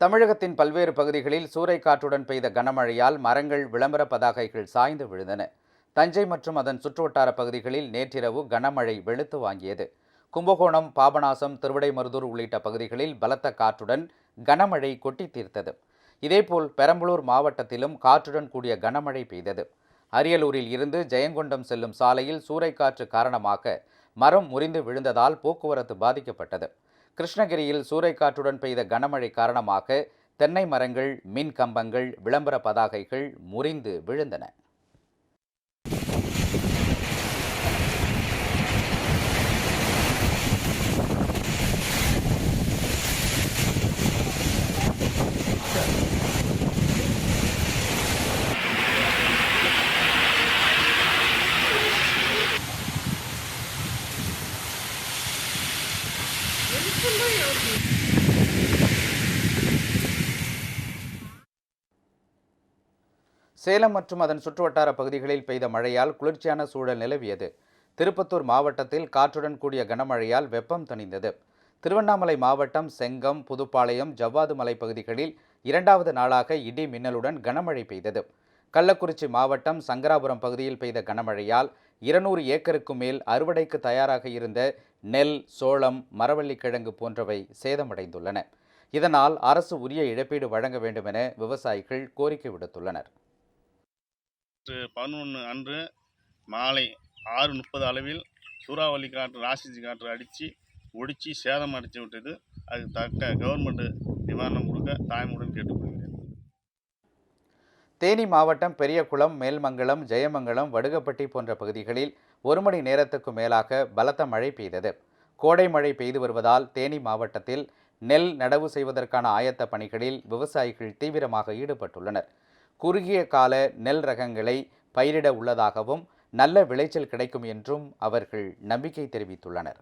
தமிழகத்தின் பல்வேறு பகுதிகளில் சூறைக்காற்றுடன் பெய்த கனமழையால் மரங்கள் விளம்பர பதாகைகள் சாய்ந்து விழுந்தன. தஞ்சை மற்றும் அதன் சுற்றுவட்டார பகுதிகளில் நேற்றிரவு கனமழை வெளுத்து வாங்கியது. கும்பகோணம் பாபநாசம் திருவிடைமருதூர் உள்ளிட்ட பகுதிகளில் பலத்த காற்றுடன் கனமழை கொட்டி தீர்த்தது. இதேபோல் பெரம்பலூர் மாவட்டத்திலும் காற்றுடன் கூடிய கனமழை பெய்தது. அரியலூரில் இருந்து ஜெயங்கொண்டம் செல்லும் சாலையில் சூறைக்காற்று காரணமாக மரம் முறிந்து விழுந்ததால் போக்குவரத்து பாதிக்கப்பட்டது. கிருஷ்ணகிரியில் சூறைக்காற்றுடன் பெய்த கனமழை காரணமாக தென்னை மரங்கள் மின் கம்பங்கள் விளம்பர பதாகைகள் முறிந்து விழுந்தன. சேலம் மற்றும் அதன் சுற்றுவட்டார பகுதிகளில் பெய்த மழையால் குளிர்ச்சியான சூழல் நிலவியது. திருப்பத்தூர் மாவட்டத்தில் காற்றுடன் கூடிய கனமழையால் வெப்பம் தணிந்தது. திருவண்ணாமலை மாவட்டம் செங்கம் புதுப்பாளையம் ஜவ்வாது மலை பகுதிகளில் இரண்டாவது நாளாக இடி மின்னலுடன் கனமழை பெய்தது. கள்ளக்குறிச்சி மாவட்டம் சங்கராபுரம் பகுதியில் பெய்த கனமழையால் இருநூறு ஏக்கருக்கு மேல் அறுவடைக்கு தயாராக இருந்த நெல் சோளம் மரவள்ளிக்கிழங்கு போன்றவை சேதமடைந்துள்ளன. இதனால் அரசு உரிய இழப்பீடு வழங்க வேண்டுமென விவசாயிகள் கோரிக்கை விடுத்துள்ளனர். பதினொன்று அன்று மாலை ஆறு முப்பது அளவில் சூறாவளி காற்று ராசிஜி காற்று அடித்து ஒடித்து சேதம் அடித்து விட்டது அதுக்கு தக்க கவர்மெண்ட் நிவாரணம் கொடுக்க தாய்மையுடன் கேட்டுக்கொள்கிறேன். தேனி மாவட்டம் பெரியகுளம் மேல்மங்கலம் ஜெயமங்கலம் வடுகப்பட்டி போன்ற பகுதிகளில் ஒரு மணி நேரத்துக்கு மேலாக பலத்த மழை பெய்தது. கோடை மழை பெய்து வருவதால் தேனி மாவட்டத்தில் நெல் நடவு செய்வதற்கான ஆயத்த பணிகளில் விவசாயிகள் தீவிரமாக ஈடுபட்டுள்ளனர். குறுகிய கால நெல் ரகங்களை பயிரிட உள்ளதாகவும் நல்ல விளைச்சல் கிடைக்கும் என்றும் அவர்கள் நம்பிக்கை தெரிவித்துள்ளனர்.